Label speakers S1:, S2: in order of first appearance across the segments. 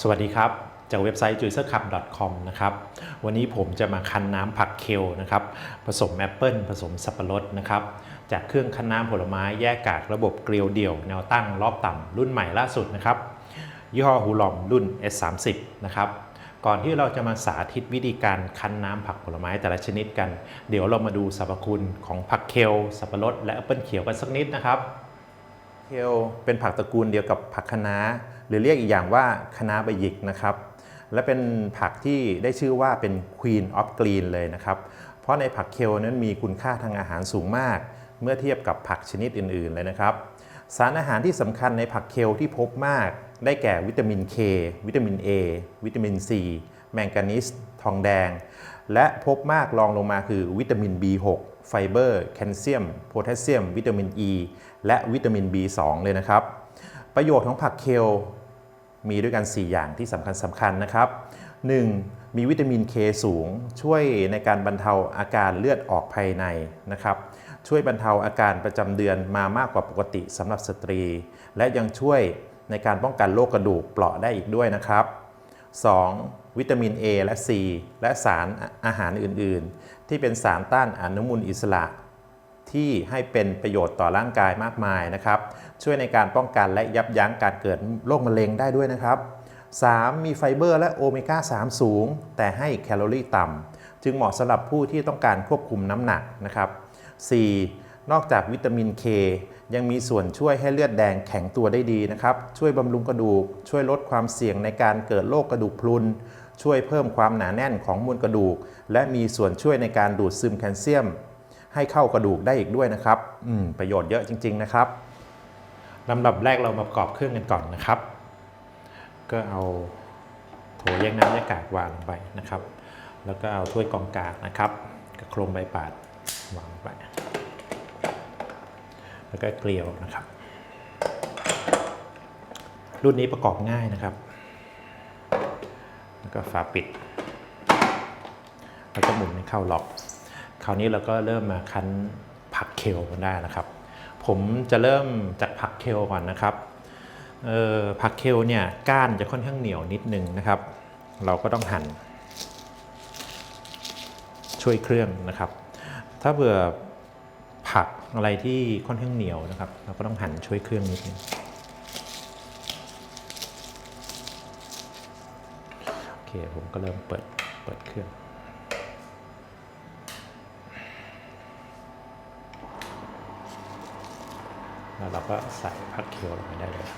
S1: สวัสดีครับ จากเว็บไซต์ j u i c e r c u p c o m นะครับ วันนี้ผมจะมาคั้นน้ำผักเคลนะครับ ผสมแอปเปิลผสมสับปะรดนะครับ จากเครื่องคั้นน้ำผลไม้แยกกากระบบเกลียวเดี่ยวแนวตั้งรอบต่ำรุ่นใหม่ล่าสุดนะครับ ยี่ห้อฮูลอมรุ่น S30 นะครับ ก่อนที่เราจะมาสาธิตวิธีการคั้นน้ำผักผลไม้แต่ละชนิดกัน เดี๋ยวเรามาดูสรรพคุณของผักเคลสับปะรดและแอปเปิลเขียวกันสักนิดนะครับ เคลเป็นผักตระกูลเดียวกับผักคะน้า รือเรียกอีกอย่างว่าคณะใบหยิกนะครับและเป็นผักที่ได้ชื่อว่าเป็น Queen of Green เลยนะครับ เพราะในผักเคลนั้นมีคุณค่าทางอาหารสูงมาก เมื่อเทียบกับผักชนิดอื่นๆเลยนะครับ สารอาหารที่สำคัญในผักเคลที่พบมาก ได้แก่วิตามิน K วิตามิน A วิตามิน C แมงกานีสทองแดง และพบมากรองลงมาคือวิตามิน B6 ไฟเบอร์ แคลเซียม โพแทสเซียม วิตามิน E และวิตามิน B2 เลยนะครับ ประโยชน์ของผักเคล มีด้วยกัน 4 อย่างที่สำคัญสำคัญนะครับ 1. มีวิตามิน K สูง ช่วยในการบรรเทาอาการเลือดออกภายในนะครับ ช่วยบรรเทาอาการประจำเดือนมามากกว่าปกติสำหรับสตรี และยังช่วยในการป้องกันโรคกระดูกเปราะได้อีกด้วยนะครับ 2. วิตามิน A และ C และสารอาหารอื่น ๆ ที่เป็นสารต้านอนุมูลอิสระ ที่ให้เป็นประโยชน์ต่อร่างกายมากมายนะครับ ช่วยในการป้องกันและยับยั้งการเกิดโรคมะเร็งได้ด้วยนะครับ 3. มีไฟเบอร์และโอเมก้า 3 สูง แต่ให้แคลอรี่ต่ำจึงเหมาะสำหรับผู้ที่ต้องการควบคุมน้ำหนักนะครับ 4. นอกจากวิตามิน K ยังมีส่วนช่วยให้เลือดแดงแข็งตัวได้ดีนะครับ ช่วยบำรุงกระดูก ช่วยลดความเสี่ยงในการเกิดโรคกระดูกพรุน ช่วยเพิ่มความหนาแน่นของมวลกระดูก และมีส่วนช่วยในการดูดซึมแคลเซียม ให้เข้ากระดูกได้อีกด้วยนะครับอืมประโยชน์เยอะจริง ๆ นะครับ ลำดับแรกเรามาประกอบเครื่องกันก่อนนะครับ ก็เอาโถแยกน้ำแยกกากวางลงไปนะครับ แล้วก็เอาถ้วยกองกากนะครับกับโครงใบปาดวางลงไป แล้วก็เกลียวนะครับ รุ่นนี้ประกอบง่ายนะครับ แล้วก็ฝาปิด แล้วก็หมุนให้เข้าล็อก คราวนี้เราก็เริ่มมาคั้นผักเคลกันได้นะครับ ผมจะเริ่มจากผักเคลก่อนนะครับเออผักเคลเนี่ยก้านจะค่อนข้างเหนียวนิดนึงนะครับ เราก็ต้องหั่น ช่วยเครื่องนะครับ ถ้าเผื่อผักอะไรที่ค่อนข้างเหนียวนะครับ เราก็ต้องหั่นช่วยเครื่องนิดนึงโอเคผมก็เริ่มเปิดเปิดเครื่อง แล้วเราก็ใส่ผักเคียวลงไปได้เลย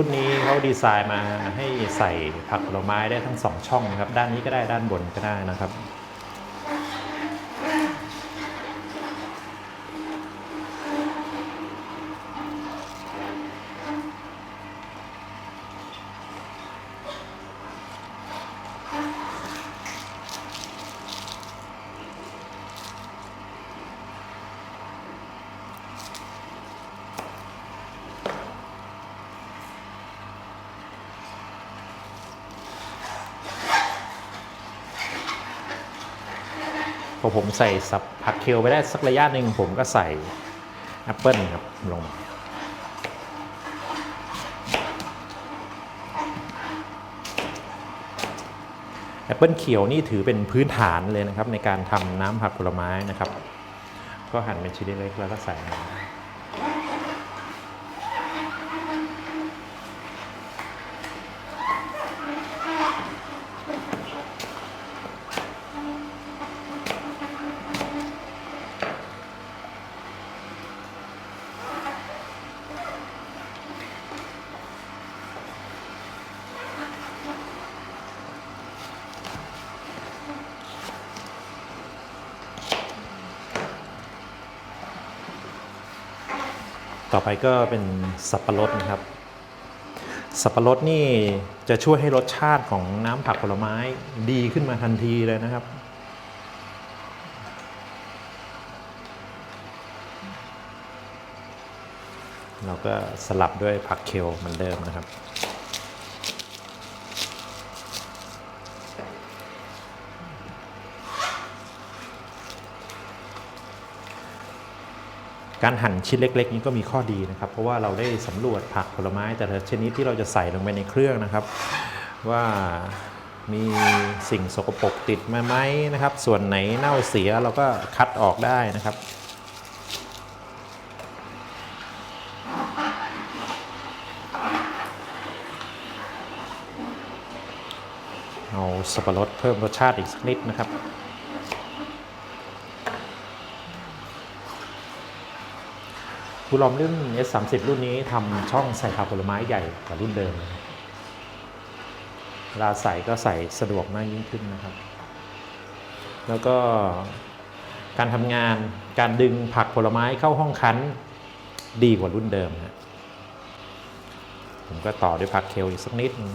S1: รุ่นนี้เขาดีไซน์มาให้ใส่ผักผลไม้ได้ทั้งสองช่องนะครับ ด้านนี้ก็ได้ด้านบนก็ได้นะครับ ผมใส่สับผักเคลไปได้สักระยะหนึ่งผมก็ใส่แอปเปิลครับลงมาแอปเปิลเขียวนี่ถือเป็นพื้นฐานเลยนะครับในการทำน้ำผักผลไม้นะครับ ก็หั่นเป็นชิ้นเล็กๆแล้วก็ใส่ ต่อไปก็เป็นสับปะรดนะครับ สับปะรดนี่จะช่วยให้รสชาติของน้ำผักผลไม้ดีขึ้นมาทันทีเลยนะครับ เราก็สลับด้วยผักเคลเหมือนเดิมนะครับ การหั่นชิ้นเล็ก ๆ นี้ก็มีข้อดีนะครับ เพราะว่าเราได้สำรวจผักผลไม้ แต่ละชนิดที่เราจะใส่ลงไปในเครื่องนะครับ ว่ามีสิ่งสกปรกติดมาไหมนะครับ ส่วนไหนเน่าเสียเราก็คัดออกได้นะครับเอาสับปะรดเพิ่มรสชาติอีกสักนิดนะครับ ผู้ลอมรุ่น S30 รุ่นนี้ทำช่องใส่ผักผลไม้ใหญ่กว่ารุ่นเดิมนะครับเวลาใส่ก็ใส่สะดวกมากยิ่งขึ้นนะครับ แล้วก็การทำงานการดึงผักผลไม้เข้าห้องคั้นดีกว่ารุ่นเดิมนะผมก็ต่อด้วยผักเคลอีกสักนิดนึง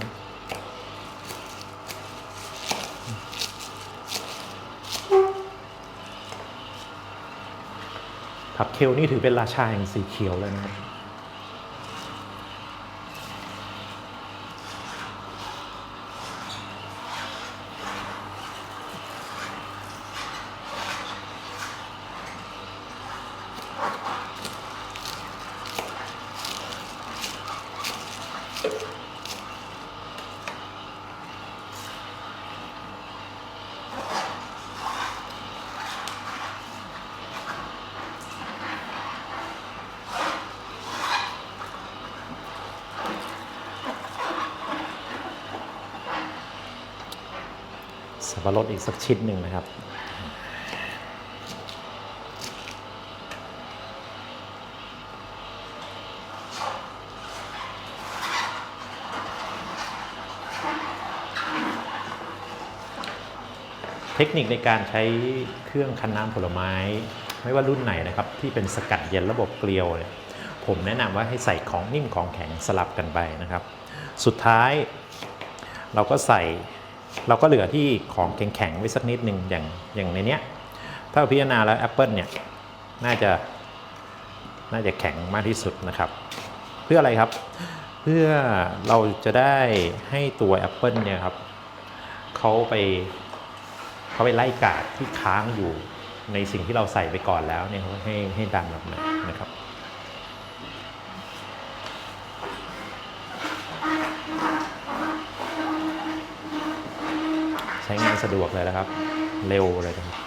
S1: นะผับเคลนี่ถือเป็นราชาแห่งสีเขียวเลยนะครับ สับปะรดอีกสักชิ้นหนึ่งนะครับเทคนิคในการใช้เครื่องคั้นน้ำผลไม้ ไม่ว่ารุ่นไหนนะครับ ที่เป็นสกัดเย็นระบบเกลียวเนี่ยผมแนะนำว่าให้ใส่ของนิ่มของแข็งสลับกันไปนะครับ สุดท้ายเราก็ใส่ เราก็เหลือที่ของแข็งๆไว้สักนิดหนึ่งอย่างอย่างในเนี้ย ถ้าพิจารณาแล้วแอปเปิลเนี่ยน่าจะน่าจะแข็งมากที่สุดนะครับ เพื่ออะไรครับ เพื่อเราจะได้ให้ตัวแอปเปิลเนี่ยครับเขาไปเขาไปไล่กาดที่ค้างอยู่ในสิ่งที่เราใส่ไปก่อนแล้วเนี่ยให้ให้ดังแบบนั้นนะครับ ช้งานสะดวกเลยนะครับ เร็วเลยนะครับ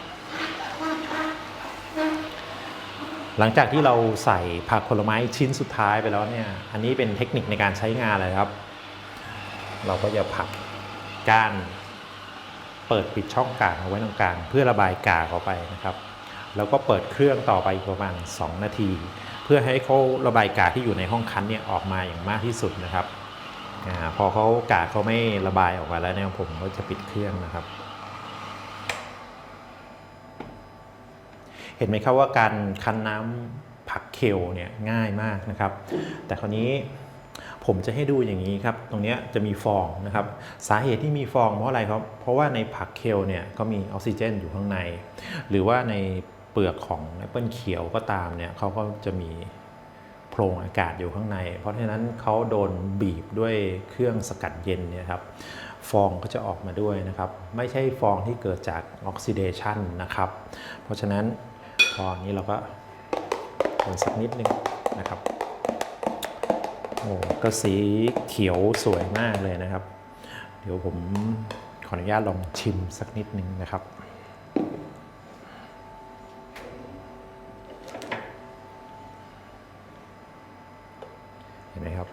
S1: หลังจากที่เราใส่ผักผลไม้ชิ้นสุดท้ายไปแล้วเนี่ย อันนี้เป็นเทคนิคในการใช้งานเลยครับ เราก็จะผักก้านเปิดปิดช่องกลางเอาไว้ตรงกลางเพื่อระบายกากออกไปนะครับ แล้วก็เปิดเครื่องต่อไปอีกประมาณ 2 นาที เพื่อให้เขาระบายกากที่อยู่ในห้องคั้นเนี่ยออกมาอย่างมากที่สุดนะครับ พอเขากากเขาไม่ระบายออกมาแล้วเนี่ยผมก็จะปิดเครื่องนะครับ เห็นไหมครับว่าการคั้นน้ำผักเคลเนี่ยง่ายมากนะครับ แต่คราวนี้ผมจะให้ดูอย่างนี้ครับ ตรงนี้จะมีฟองนะครับ สาเหตุที่มีฟองเพราะอะไรครับ เพราะว่าในผักเคลเนี่ยก็มีออกซิเจนอยู่ข้างใน หรือว่าในเปลือกของแอปเปิลเขียวก็ตามเนี่ยเขาก็จะมี พรงอากาศอยู่ข้างใน เพราะฉะนั้นเขาโดนบีบด้วยเครื่องสกัดเย็นเนี่ยครับฟองก็จะออกมาด้วยนะครับ ไม่ใช่ฟองที่เกิดจากออกซิเดชันนะครับ เพราะฉะนั้นพอนี้เราก็คนสักนิดนึงนะครับโอ้ก็สีเขียวสวยมากเลยนะครับ เดี๋ยวผมขออนุญาตลองชิมสักนิดนึงนะครับ เห็นไหมครับ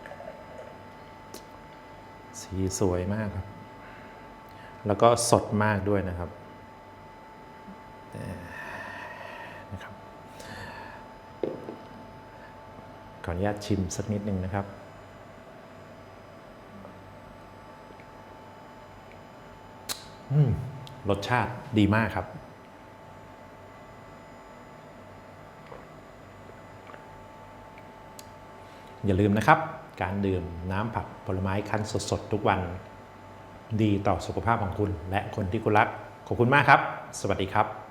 S1: สีสวยมากครับ แล้วก็สดมากด้วยนะครับนะครับ ขออนุญาตชิมสักนิดนึงนะครับอืมรสชาติดีมากครับ อย่าลืมนะครับ การดื่มน้ำผักผลไม้คั้นสดๆ ทุกวัน ดีต่อสุขภาพของคุณ และคนที่คุณรัก ขอบคุณมากครับ สวัสดีครับ